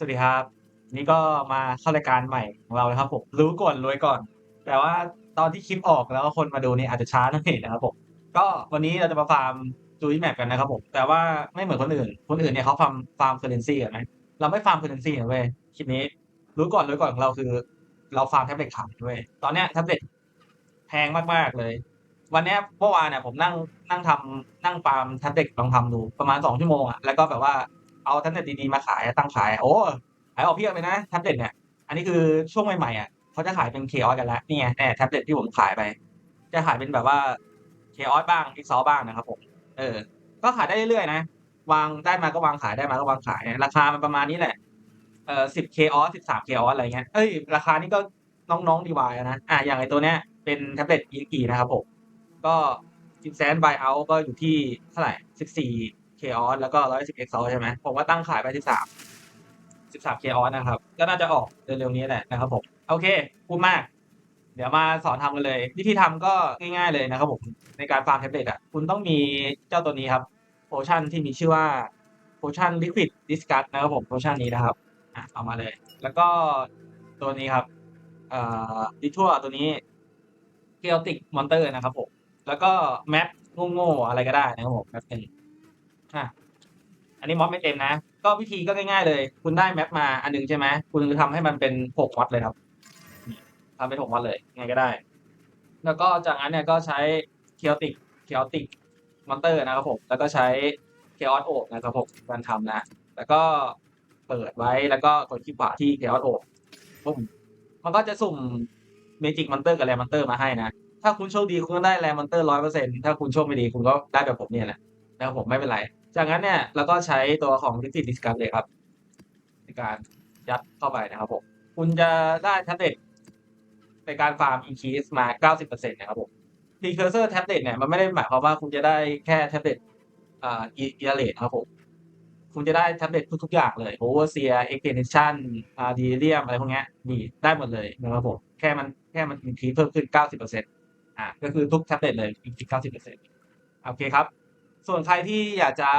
สวัสดีครับ นี่ก็มาเข้ารายการใหม่ของเรานะครับผมรู้ก่อนรวยก่อน แต่ว่าตอนที่คลิปออกแล้วคนมาดูนี่อาจจะช้าหน่อยนะครับผมก็วันนี้เราจะมาฟาร์มจูยแมปกันนะครับผมแต่ว่าไม่เหมือนคนอื่น คนอื่นเนี่ยเขาฟาร์มฟาร์มเคอร์เรนซีกันไหมเราไม่ฟาร์มเคอร์เรนซีนะเว้ยคลิปนี้ รู้ก่อนรวยก่อนของเราคือ เราฟาร์มแท็บเล็ตขายเว้ยตอนเนี้ยแท็บเล็ตแพงมากๆเลย วันเนี้ยเมื่อวานเนี่ยผมนั่งนั่งทำนั่งฟาร์มแท็บเล็ตลองทำดูประมาณสองชั่วโมงอะแล้วก็แบบว่า เอาแท็บเล็ตดีๆมาขายตั้งขาย โอ้ขายออกเพียบเลยนะแท็บเล็ตเนี่ยอันนี้คือช่วงใหม่ๆอะเขาจะขายเป็นเคออสกันแล้วนี่ไงแน่แท็บเล็ตที่ผมขายไป จะขายเป็นแบบว่าเคออสบ้างอีซอบ้างนะครับผมเออ ก็ขายได้เรื่อยๆนะวางได้มาก็วางขายได้มาก็วางขายราคามันประมาณนี้แหละเออสิบเคออสสิบสามเคออสอะไรเงี้ยเอ้ยราคานี่ก็น้องๆดีวายนะอะอย่างไอตัวเนี้ยเป็นแท็บเล็ตอีกีนะครับผมก็จินแซนบายเอาก็อยู่ที่เท่าไหร่สิบสี่ เคออสแล้วก็ร้อยสิบเอ็กซ์ใช่ไหมผมก็ตั้งขายไปสิบสามสิบสามเคออสนะครับ ก็น่าจะออกเร็วๆนี้แหละนะครับผมโอเคพูดมาก เดี๋ยวมาสอนทำกันเลย วิธีทำก็ง่ายๆเลยนะครับผมในการฟาร์มแท็บเล็ตอะคุณต้องมีเจ้าตัวนี้ครับโพชั่นที่มีชื่อว่าโพชั่นลิควิดดิสกัสนะครับผมโพชั่นนี้นะครับอะเอามาเลย แล้วก็ตัวนี้ครับเอ่อดิทัวตัวนี้เกลติกมอนเตอร์นะครับผมแล้วก็แมปโง่ๆอะไรก็ได้นะครับผมแมปหนึ่ง อะอันนี้ม็อสไม่เต็มนะ ก็วิธีก็ง่ายๆเลย คุณได้แมปมาอันหนึงใช่ไหมคุณทำให้มันเป็นหกวัดเลยครับทำเป็นหกวัดเลยไงก็ได้ แล้วก็จากนั้นเนี่ยก็ใช้เคียวติกเคียวติกมอนเตอร์นะครับผมแล้วก็ใช้เคออสโอบนะครับผมการทำนะ แล้วก็เปิดไว้แล้วก็กดคลิกขวาที่เคออสโอปุ๊บมันก็จะสุ่มเมจิกมอนเตอร์กับแรมมอนเตอร์มาให้นะถ้าคุณโชคดีคุณก็ได้แรมมอนเตอร์ร้อยเปอร์เซ็นต์ถ้าคุณโชคไม่ดีคุณก็ได้แบบผมเนี่ยแหละนะครับผมไม่เป็นไร จากนั้นเนี่ยเราก็ใช้ตัวของดิจิดิสกัสเลยครับ ในการยัดเข้าไปนะครับผมคุณจะได้แท็บเล็ตในการฟาร์ม increase มา 90%นะครับผม precursor tablet เนี่ยมันไม่ได้หมายความว่าคุณจะได้แค่แท็บเล็ตอ่า e r a t e ครับผมคุณจะได้แท็บเล็ตทุกๆอย่างเลย overseer extension อ่า delirium อะไรพวกนี้มีได้หมดเลยนะครับผมแค่มันแค่มัน increase เพิ่มขึ้น 90%อ่าก็คือทุกแท็บเล็ตเลย increase 90%โอเคครับ ส่วนใครที่อยากจะ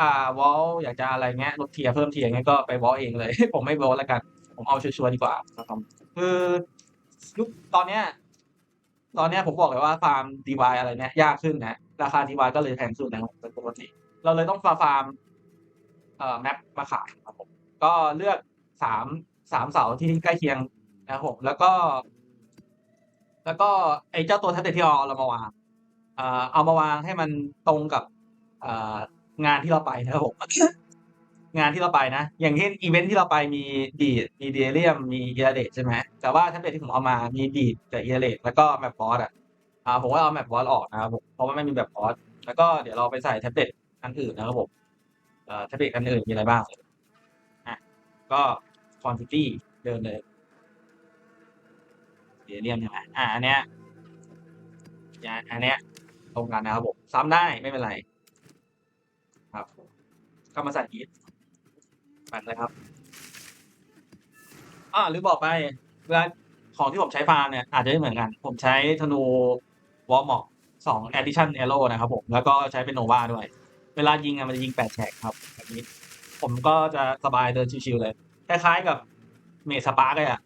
อ่าวอลอยากจะอะไรเงี้ยลดเทียร์เพิ่มเทียร์เงี้ยก็ไปวอลเองเลย ผมไม่วอลแล้วกัน ผมเอาชัวร์ๆดีกว่านะครับคือยุคตอนเนี้ยตอนเนี้ยผมบอกเลยว่าฟาร์มดีวายอะไรเนี้ยยากขึ้นนะ ราคาดีวายก็เลยแพงขึ้นนะครับเป็นปกติ เราเลยต้องฟาฟาร์มเอ่อแมปมาขายครับผมก็เลือกสามสามเสาที่ใกล้เคียงนะครับผมแล้วก็ แล้วก็ไอ้เจ้าตัวแท็บเล็ตที่เราเอามาวาง เอามาวางให้มันตรงกับงานที่เราไปนะครับผมงานที่เราไปนะ อย่างเช่นอีเวนท์ที่เราไปมีดีดมีเดเรียมมีเอเดใช่ไหมแต่ว่าแท็บเล็ตที่ผมเอามามีดีดกับเอเดแล้วก็แมปบอสอะอ่าผมว่าเอาแมปบอสออกนะครับผมเพราะว่าไม่มีแบบบอสแล้วก็เดี๋ยวเราไปใส่แท็บเล็ตอันอื่นนะครับผมแท็บเล็ตอันอื่นมีอะไรบ้างอะก็คอนฟิตี้เดินเลยเดเรียมใช่ไหมอ่าอันเนี้ยอันเนี้ย รงกันนะครับผมซ้ำได้ไม่เป็นไร ครับก็มาใส่อีทแปดเลยครับอ่าหรือบอกไปเวลาของที่ผมใช้ฟาร์มเนี่ยอาจจะไม่เหมือนกัน ผมใช้ธนูวอลมอกสอง addition arrow นะครับผมแล้วก็ใช้เป็นโนวาด้วย เวลายิงมันจะยิงแปดแฉกครับแบบนี้ ผมก็จะสบายเดินชิวๆเลย คล้ายๆกับเมสปาร์กเลยอะ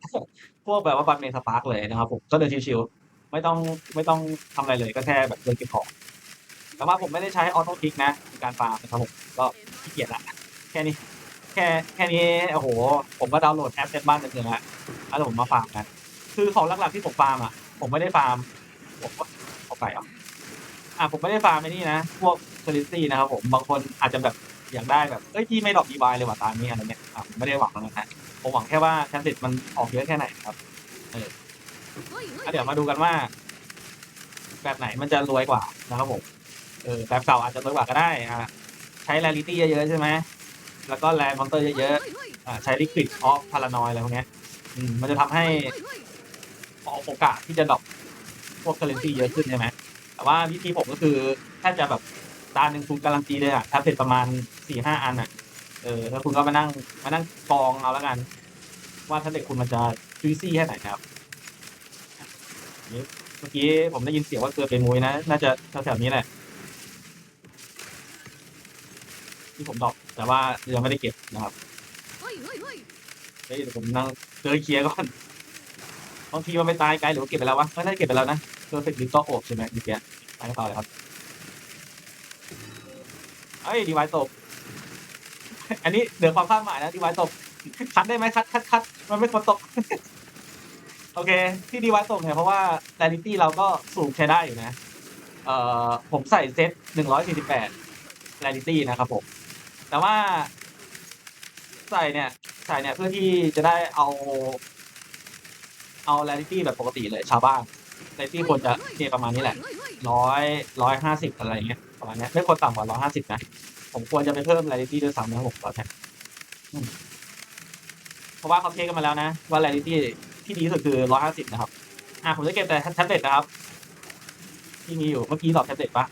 พวกแบบว่าบันเมสปาร์กเลยนะครับผมก็เดินชิวๆ ไม่ต้องไม่ต้องทำอะไรเลยก็แค่แบบเดินเก็บของแต่ว่าผมไม่ได้ใช้ออโต้คลิกนะในการฟาร์มนะครับผมก็ขี้เกียจละแค่นี้ แค่แค่นี้โอ้โห ผมก็ดาวน์โหลดแอปเต็มบ้านเต็มเมืองละแล้วผมมาฟาร์มกันคือของหลักๆที่ผมฟาร์มอะผมไม่ได้ฟาร์มผมก็เอาไปอะอะผมไม่ได้ฟาร์มไอ้นี่นะ พวกเซลิซี่นะครับผมบางคนอาจจะแบบอยากได้แบบเอ้ยที่ไม่ดรอกดีบายเลยว่ะตามนี้อะไรเงี้ยอะผมไม่ได้หวังนะฮะผมหวังแค่ว่าแท็บเล็ตมันออกเยอะแค่ไหนครับเออ อะเดี๋ยวมาดูกันว่า แบบไหนมันจะรวยกว่านะครับผมเออแบบเก่าอาจจะรวยกว่าก็ได้อ่าใช้แรลิตี้เยอะๆใช่ไหมแล้วก็แรมอนเตอร์เยอะๆอ่าใช้ลิควิดออฟพารานอยอะไรพวกนี้อืมมันจะทำให้โอกาสที่จะดรอปพวกเคอร์เรนซีเยอะขึ้นใช่ไหมแต่ว่าวิธีผมก็คือถ้าจะแบบตาหนึ่งคุณการันตีเลยอะถ้าเป็นประมาณสี่ห้าอันอะเออแล้วคุณก็มานั่งมานั่งกองเอาแล้วกัน ว่าถ้าเด็กคุณมันจะจุยซี่แค่ไหนครับ นี่เมื่อกี้ผมได้ยินเสียงว่าเกลือเป็นมวยนะ น่าจะแถวๆนี้แหละ ที่ผมดอปแต่ว่ายังไม่ได้เก็บนะครับเฮ้ยเฮ้ยเฮ้ยเฮ้ยเดี๋ยวผมนั่งเจอเคลียร์ก่อนบางทีมันไปตายไกลหรือว่าเก็บไปแล้ววะไม่ได้เก็บไปแล้วนะเพอร์เฟกต์ดิจิตอลโอบใช่ไหมดีเกียไปต่อเลยครับเอ้ยดีไวตกอันนี้เหนือความคาดหมายนะดีไวตกคัดได้ไหมคัดคัดคัดมันไม่ควรตก โอเค ที่ดีไวตกเนี่ยเพราะว่า r ร r ิตี้เราก็สูงใช้ได้อยู่นะ เอ่อผมใส่เซตหนึ่งร้อยสี่สิบแปด r ร r ิตี้นะครับผม แต่ว่า ใส่เนี่ย ใส่เนี่ยเพื่อที่จะได้เอา เอา r ร r ิตี้แบบปกติเลยชาวบ้าน r ร r ิตี้ควรจะเกประมาณนี้แหละร้อยร้อยห้าสิบอะไรเงี้ยประมาณเนี้ยไม่ควรต่ำกว่าร้อยห้าสิบนะ ผมควรจะไปเพิ่ม r ร r ิตี้ด้วยซ้ำนะครับผมตอนเนี้เพราะว่าเขาเทกันมาแล้วนะว่า r ร r ิตี้ ที่ดีที่สุดคือร้อยห้าสิบนะครับ อะผมจะเก็บแต่แท็บเล็ตนะครับ ที่มีอยู่เมื่อกี้ตอบแท็บเล็ตปะ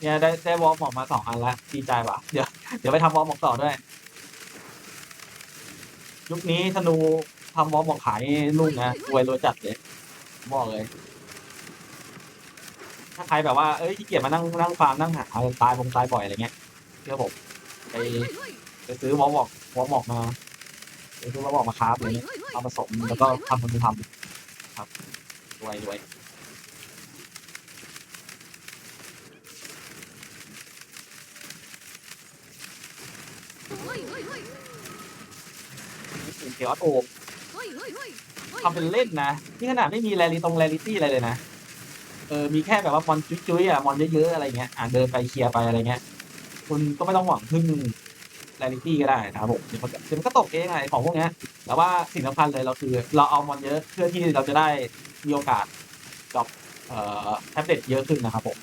เนี่ยได้ได้วอลหมอกมาสองอันแล้วดีใจว่ะเดี๋ยวเดี๋ยวไปทำวอลหมอกต่อด้วย ยุคนี้ธนูทำวอลหมอกขายนุ่งนะรวยรวยจัดเลยบอกเลย ถ้าใครแบบว่าเอ้ยขี้เกียจมานั่งนั่งฟาร์มนั่งหาตายบงตายบ่อยอะไรเงี้ยเชื่อผมไปไปซื้อวอลบอกวอลบอกมาไปซื้อวอลบอกมาคราฟอะไรเฮ้ยเงี้ย เอาผสมแล้วก็ทำมันทำครับรวยรวยเฮ้ยเฮ้ยเฮ้ยเคียร์โอเฮ้ยเฮ้ยเฮ้ยทำเป็นเล่นนะ นี่ขนาดไม่มีแรลิตรงแรลิตี้อะไรเลยนะ เออ มีแค่แบบว่ามอนจุ้ยๆอะ มอนเยอะๆ อะไรเงี้ย อ่าเดินไปเคลียร์ไปอะไรเงี้ย คุณก็ไม่ต้องหวังพึ่ง แรลิตี้ก็ได้นะครับผมเดี๋ยวมันก็เดี๋ยวมันก็ตกเองไงของพวกเนี้ยแต่ว่าสิ่งสำคัญเลยเราคือ เราเอามอนเยอะเพื่อที่เราจะได้มีโอกาสดรอปเอ่อแท็บเล็ตเยอะขึ้นนะครับผม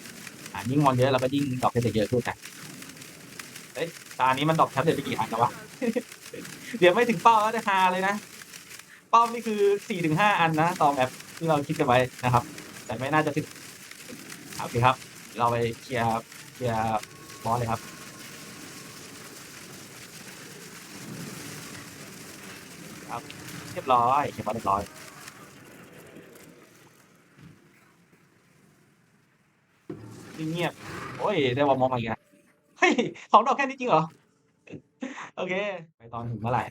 อ่ายิ่งมอนเยอะเราก็ยิ่งดรอปแท็บเล็ตเยอะขึ้นนะเอ้ยตานี้มันดรอปแท็บเล็ตไปกี่อันแล้ววะ เดี๋ยวไม่ถึงเป้าแล้วจะฮาเลยนะ เป้านี่คือสี่ถึงห้าอันนะต่อแมปที่เราคิดกันไว้นะครับ แต่ไม่น่าจะถึงโอเคครับ เราไปเคลียร์เคลียร์บอสเลยครับ เรียบร้อยเคลียร์บอสเรียบร้อยเงียบโอ้ย ได้วอร์มอมาอีกแล้วเฮ้ยของดอกแค่นี้จริงเหรอ โอเค ไปตอนถึงเมื่อไหร่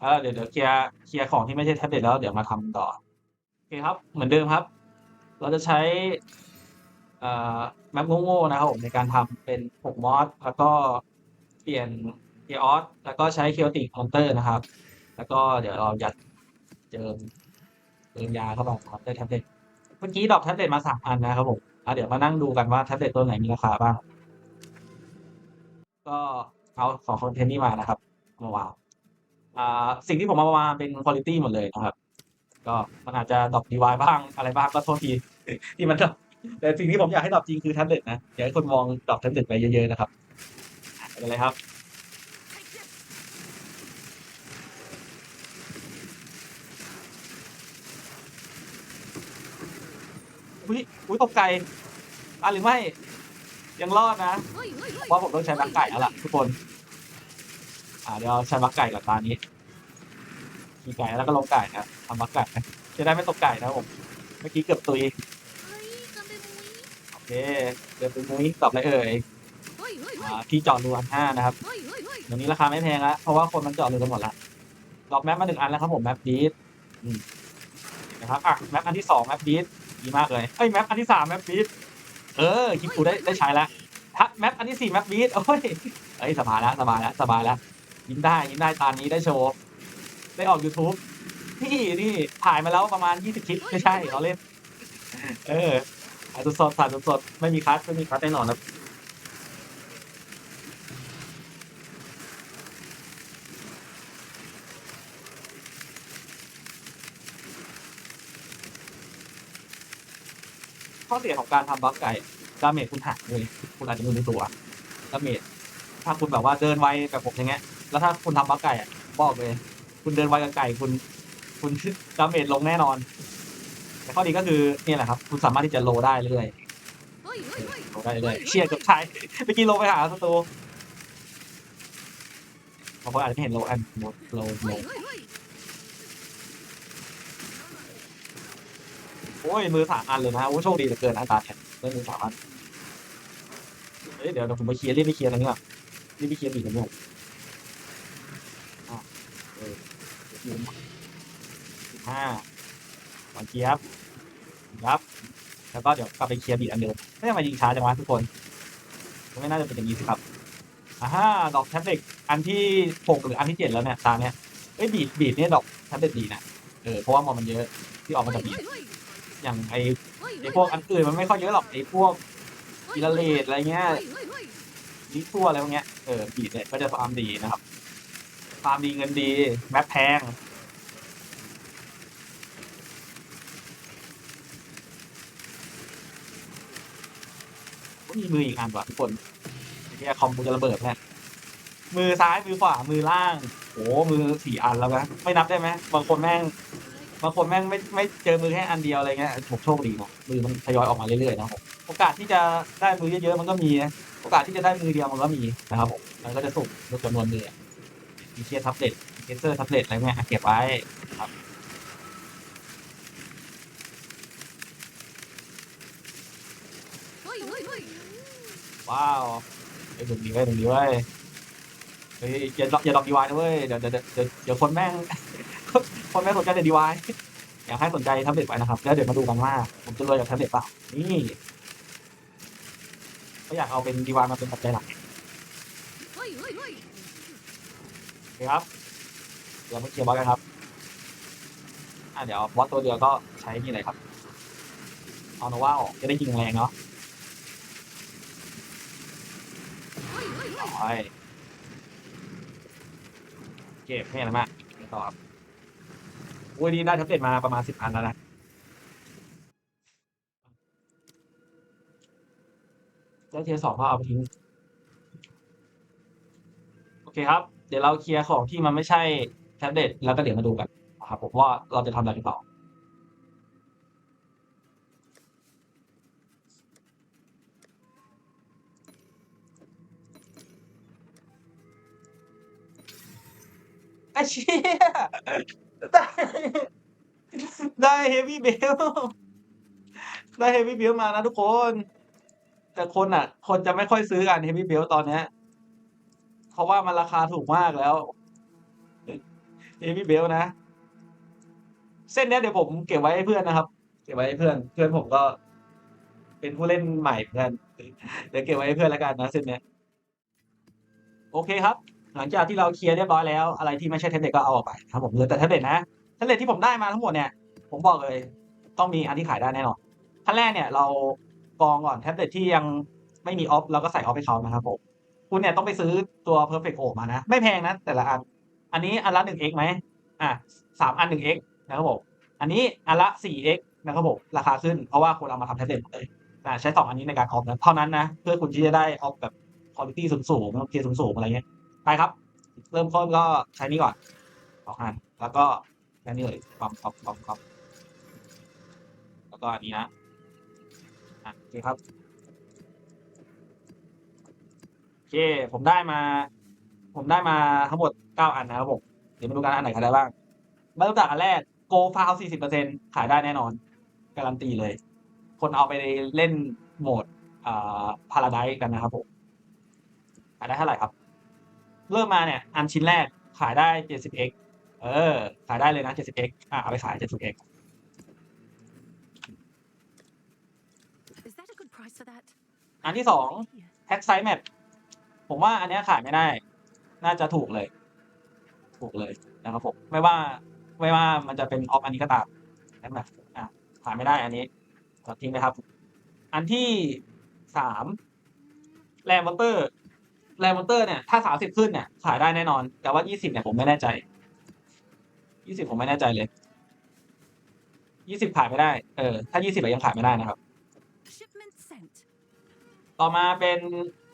เออเดี๋ยวเดี๋ยวเคลียร์เคลียร์ของที่ไม่ใช่แท็บเล็ตแล้วเดี๋ยวมาทำต่อ โอเคครับ เหมือนเดิมครับ เราจะใช้แมปโง่ๆนะครับผมในการทำเป็น6มอสแล้วก็เปลี่ยนเคออสแล้วก็ใช้เคียวติกมอนเตอร์นะครับ แล้วก็เดี๋ยวเรายัดเจิมเติมยาเข้าไปครับได้แท็บเล็ตเมื่อกี้ดอกแท็บเล็ตมาสามอันนะครับผมอะเดี๋ยวมานั่งดูกันว่าแท็บเล็ตตัวไหนมีราคาบ้าง ก็เอาของคอนเทนต์นี้มานะครับมาวางอ่าสิ่งที่ผมเอามาเป็นคุณภาพหมดเลยนะครับ ก็มันอาจจะดอปดีวายบ้างอะไรบ้างก็โทษทีที่มันดอปแต่สิ่งที่ผมอยากให้ดอปจริงคือแท็บเล็ตนะอยากให้คนมองดอปแท็บเล็ตไปเยอะๆนะครับไปเลยครับ อุ้ยอุ้ยตกไก่อะหรือไม่ ยังรอดนะเฮ้ยเฮ้ยเฮ้ยว่าผมต้องใช้บักไก่แล้วล่ะทุกคน อ่าเดี๋ยวใช้บักไก่กับตานี้ขี่ไก่แล้วก็ลงไก่นะทำบักไก่นะจะได้ไม่ตกไก่นะครับผม เมื่อกี้เกือบตุยเฮ้ยกันไปมุ้ยโอเคเกือบตุยมุ้ยตอบอะไรเอ่ยเฮ้ยเฮ้ยเฮ้อ่ายที่จอดรูอันห้านะครับเฮ้ยเฮ้ยเฮ้ยเดี๋ยวนี้ราคาไม่แพงแล้วเพราะว่าคนมันจอดรูกันหมดละดรอปแมปมาหนึ่งอันแล้วครับผมแมปดีดอืมนะครับอะแมปอันที่สองแมปดีด ดีมากเลยเอ้ยแมปอันที่สามแมปดีดเออคลิปกูได้ได้ใช้แล้วฮะแมปอันที่สี่แมปดีดโอ้ยเอ้ยสบายแล้วสบายแล้วสบายแล้วยิ้มได้ยิ้มได้ตอนนี้ได้โชว์ได้ออก YouTube นี่นี่ถ่ายมาแล้วประมาณ 20 คลิป ไม่ใช่เราเล่น เออถ่ายสดๆถ่ายสดๆไม่มีคัสไม่มีคัสแน่นอนนะ ข้อเสียของการทำบัฟไก่ดาเมจคุณหักเลย คุณอาจจะไม่รู้ตัวดาเมจถ้าคุณแบบว่าเดินไวแบบผมอย่างเงี้ยแล้วถ้าคุณทำบัฟไก่อะบอกเลย คุณเดินไวกับไก่คุณ คุณดาเมจลงแน่นอน แต่ข้อดีก็คือนี่แหละครับ คุณสามารถที่จะโลได้เรื่อยโลได้เรื่อยเชียร์กับชายเมื่อกี้โลไปหาศัตรูบางคนอาจจะไม่เห็นโลอันโลโล โอ้ยมือสามอันเลยนะโอ้โชคดีเหลือเกินนะตาเนี่ยได้มือสามอันเฮ้ยเดี๋ยวเดี๋ยวผมไปเคลียร์รีบไปเคลียร์ตรงนี้ก่อนรีบไปเคลียร์บีกันด้วยอะอยู่สิบห้าหวานเจี๊ยบครับแล้วก็เดี๋ยวกลับไปเคลียร์บีดอันเดิมไม่ทำไมยิงช้าจังวะทุกคนไม่น่าจะเป็นอย่างนี้สิครับอ่าฮะดอกแท็บเล็ตอันที่หกหรืออันที่เจ็ดแล้วเนี่ยตาเนี้ยเอ้ยบีดบีดเนี่ยดอกแท็บเล็ตดีนะเออเพราะว่ามอนมันเยอะที่ออกมาจากบีด อย่างไอไอพวกอันอื่นมันไม่ค่อยเยอะหรอกไอพวกอิราเลตอะไรเงี้ยลิตัวอะไรพวกเนี้ยเออบีดเนี่ยก็จะฟาร์มดีนะครับฟาร์มดีเงินดีแมปแพงก็มีมืออีกอันว่ะทุกคนเนี่ยคอมกูจะระเบิดแน่มือซ้ายมือขวามือล่างโอ้มือสี่อันแล้วนะไม่นับได้ไหมบางคนแม่ง บางคนแม่งไม่ไม่เจอมือแค่อันเดียวอะไรเงี้ยผมโชคดีเนาะมือมันทยอยออกมาเรื่อยๆนะผมโอกาสที่จะได้มือเยอะๆมันก็มีนะโอกาสที่จะได้มือเดียวมันก็มีนะครับผมมันก็จะสุ่มลดจำนวนมือมีเคียร์ทับเล็ตเคเซอร์ทับเล็ตอะไรเงี้ยเก็บไว้ครับว้าวไอ้ดึงดีไว้ยดึงดีไว้ยเฮ้ยอย่าอกอย่าดอกดีวายนะเว้ยเดี๋ยวเดี๋ยวเดี๋ยวเดี๋ยวคนแม่ง คนแม่สนใจแต่ดีวายอยากให้สนใจแท็บเล็ตไว้นะครับแล้วเดี๋ยวมาดูกันว่าผมจะรวยจากแท็บเล็ตเปล่านี่ก็อยากเอาเป็นดีวายมาเป็นปัจจัยหลักครับ เดี๋ยวมาเคลียร์บอสกันครับอะเดี๋ยวบอสตัวเดียวก็ใช้นี่เลยครับเอาโนว่าออกจะได้ยิงแรงเนาะไปเก็บให้อะไรมากต่อครับ อ้ยนี่ได้ท็บเล็ตมาประมาณสิบอันแล้วนะได้เทียสองก็เอาไปทิ้ง โอเคครับ เดี๋ยวเราเคลียร์ของที่มันไม่ใช่แท็บเล็ตแล้วก็เดี๋ยวมาดูกันครับผมว่าเราจะทำอะไรกันต่อไอ้เชี่ย ได้ได้เฮฟวี่เบลได้เฮฟวี่เบลมานะทุกคน แต่คนอะ คนจะไม่ค่อยซื้อกันเฮฟวี่เบลตอนเนี้ยเพราะว่ามันราคาถูกมากแล้วเอมี่เบลนะ เส้นเนี้ยเดี๋ยวผมเก็บไว้ให้เพื่อนนะครับ เก็บไว้ให้เพื่อน เพื่อนผมก็ เป็นผู้เล่นใหม่เหมือนกันเดี๋ยวเก็บไว้ให้เพื่อนแล้วกันนะเส้นเนี้ย โอเคครับ หลังจากที่เราเคลียร์เรียบร้อยแล้วอะไรที่ไม่ใช่แท็บเล็ตก็เอาออกไปครับผมเหลือแต่แท็บเล็ตนะแท็บเล็ตที่ผมได้มาทั้งหมดเนี่ยผมบอกเลยต้องมีอันที่ขายได้แน่นอนขั้นแรกเนี่ยเรากองก่อนแท็บเล็ตที่ยังไม่มีออฟเราก็ใส่ออฟให้เขานะครับผมคุณเนี่ยต้องไปซื้อตัว perfect o มานะ ไม่แพงนะ แต่ละอัน อันนี้อันละ 1x ไหมอะสามอัน 1x นะครับผมอันนี้อันละ 4x นะครับผมราคาขึ้นเพราะว่าคนเอามาทำแท็บเล็ตหมดเลยอะใช้สองอันนี้ในการออฟนะเท่านั้นนะ เพื่อคุณที่จะได้ออฟแบบคุณภาพสูงสูงเทียสูงสูงอะไรเงี้ย ไปครับ เริ่มต้นก็ใช้นี้ก่อนสองอันแล้วก็แค่นี้เลยปั๊มปั๊มปั๊มปั๊มแล้วก็อันนี้นะอะโอเคครับโอเคผมได้มา ผมได้มาทั้งหมดเก้าอันนะครับผมเดี๋ยวมาดูกันอันไหนขายได้บ้างมาเริ่มจากอันแรก Go f a l สี่สิบเปอร์เซ็นขายได้แน่นอน การันตีเลย คนเอาไปเล่นโหมดอ่าพาราไดกันนะครับผมขายได้เท่าไหร่ครับ เริ่มมาเนี่ยอันชิ้นแรกขายได้ 70x เออ ขายได้เลยนะ 70x อะเอาไปขาย 70x Is that a good price for that? อันที่สองแพ็กไซส์แมปผมว่าอันเนี้ยขายไม่ได้ น่าจะถูกเลย ถูกเลยนะครับผม ไม่ว่า ไม่ว่ามันจะเป็นออฟอันนี้ก็ตามแพ็กแมปอะขายไม่ได้อันนี้ตัดทิ้งไปครับ อันที่สามแรมมอเตอร์ แรมมอเตอร์เนี่ยถ้าสามสิบขึ้นเนี่ยขายได้แน่นอน แต่ว่ายี่สิบเนี่ยผมไม่แน่ใจยี่สิบผมไม่แน่ใจเลยยี่สิบขายไม่ได้เออถ้ายี่สิบยังขายไม่ได้นะครับ Shipment sent. ต่อมาเป็น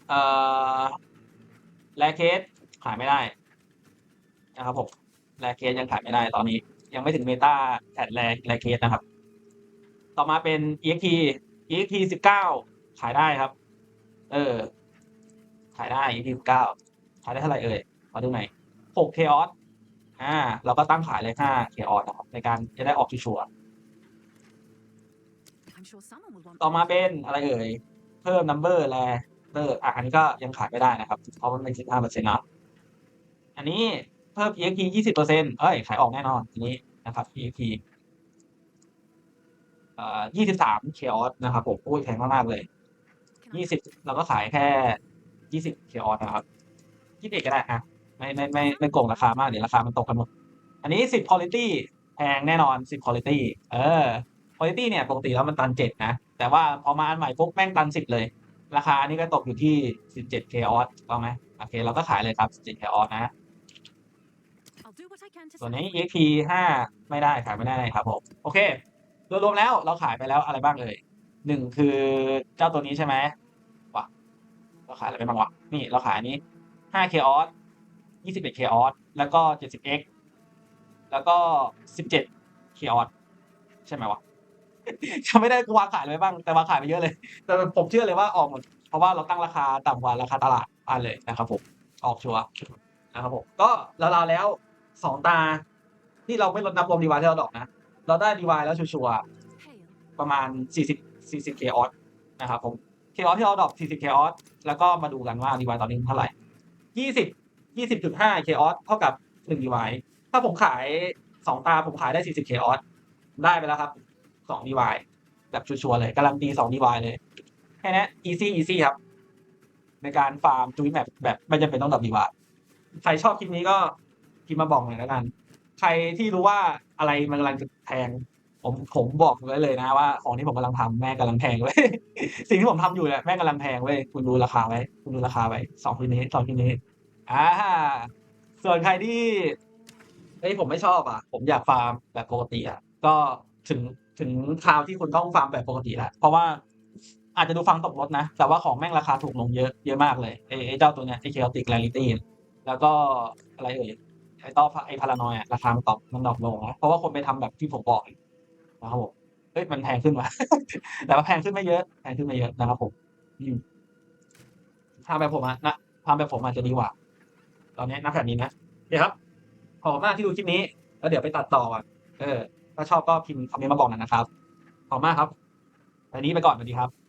เอ่อแลเคสขายไม่ได้นะครับผมแลเคสยังขายไม่ได้ตอนนี้ ยังไม่ถึงเมตาแพดแลแลเคสนะครับ ต่อมาเป็น EXP EXP สิบเก้าขายได้ครับ เออ ขายได้ EXP สิบเก้าขายได้เท่าไหร่เอ่ยมาดูหน่อยหกเคออสอ่าเราก็ตั้งขายเลยห้าเคออสนะครับในการจะได้ออกชัวร์ I'm sure someone will want ต่อมาเป็นอะไรเอ่ยเพิ่ม number แลเตอร์อะอันนี้ก็ยังขายไม่ได้นะครับ เพราะมันเป็นสิบห้าเปอร์เซ็นต์นะอันนี้เพิ่ม EXP ยี่สิบเปอร์เซ็นต์เอ้ยขายออกแน่นอนทีนี้นะครับ EXP เอ่อยี่สิบสามเคออสนะครับผมโอ้ยแพงมากๆเลย Can I ยี่สิบเราก็ขายแค่ ยี่สิบเคออสนะครับยี่สิบเอ็ดก็ได้อะไม่ไม่ไม่ไม่โกงราคามากเดี๋ยวราคามันตกกันหมด อันนี้สิบคุณ i t y แพงแน่นอนสิบคุณ i t y เออคุณ i t y เนี่ยปกติแล้วมันตันเจ็ดนะ แต่ว่าพอมาอันใหม่ปุ๊บแม่งตันสิบเลย ราคานี่ก็ตกอยู่ที่สิบเจ็ดเคออสถูกต้องไหมโอเคเราก็ขายเลยครับสิบเจ็ดเคออสนะส่วนนี้ exp ห้าไม่ได้ขายไม่ได้ครับผมโอเคโดยรวมแล้วเราขายไปแล้วอะไรบ้างเลยหนึ่งคือเจ้าตัวนี้ใช่ไหม เราขายอะไรไปบ้างวะนี่เราขายอันนี้ห้าเคออสยี่สิบเอ็ดเคออสแล้วก็เจ็ดสิบเอ็กแล้วก็สิบเจ็ดเคออสใช่ไหมวะจำไม่ได้กูวางขายอะไรไปบ้างแต่วางขายไปเยอะเลย แต่ผมเชื่อเลยว่าออกหมดเพราะว่าเราตั้งราคาต่ำกว่าราคาตลาดอ่านเลยนะครับผมออกชัวร์นะครับผมก็ราวๆแล้วสองตาที่เราไม่ลดนับรวมดีวายที่เราดอกนะ เราได้ดีวายแล้วชัวร์ๆประมาณ 40 40 k ออสนะครับผม k ออสที่เราดอก40 k ออสแล้วก็มาดูกันว่าดีวายตอนนี้เท่าไหร่ 20 20.5 k ออสเท่ากับ1ดีวายถ้าผมขาย 2 ตาผมขายได้ 40 k ออสได้ไปแล้วครับ2ดีวายแบบชัวร์ๆเลยการันตี2ดีวายเลย แค่นี้ easy easy ครับ ในการฟาร์มจูนแมปแบบไม่จำเป็นต้องดับดีวายใครชอบคลิปนี้ก็พิมพ์มาบอกหน่อยแล้วกัน ใครที่รู้ว่าอะไรมันกำลังจะแพง ผมผมบอกไว้เลยนะว่าของที่ผมกำลังทำแม่งกำลังแพงเว้ยสิ่งที่ผมทำอยู่เนี่ยแม่งกำลังแพงเว้ยคุณดูราคาไว้ คุณดูราคาไว้สองทีนี้สองทีนี้อ่าส่วนใครที่เอ้ยผมไม่ชอบอะ ผมอยากฟาร์มแบบปกติอะก็ถึงถึงคราวที่คุณต้องฟาร์มแบบปกติแล้วเพราะว่าอาจจะดูฟังตกรถนะ แต่ว่าของแม่งราคาถูกลงเยอะเยอะมากเลยไอ้เจ้าตัวเนี้ยไอ้ chaotic rarity แล้วก็อะไรเอ่ยไอ้ต่อไอ้พารานอยอะราคาตอมันดรอปลงนะเพราะว่าคนไปทำแบบที่ผมบอก นะครับผมเอ้ยมันแพงขึ้นว่ะแต่ว่าแพงขึ้นไม่เยอะแพงขึ้นไม่เยอะนะครับผมทำแบบผมอะนะทำแบบผมอาจจะดีกว่า ตอนนี้นักแบบนี้นะโอเคครับ ขอบคุณมากที่ดูคลิปนี้ แล้วเดี๋ยวไปตัดต่ออะเออ ถ้าชอบก็พิมพ์คอมเมนต์มาบอกหน่อยนะครับ ขอบคุณมากครับอันนี้ไปก่อนสวัสดีครับ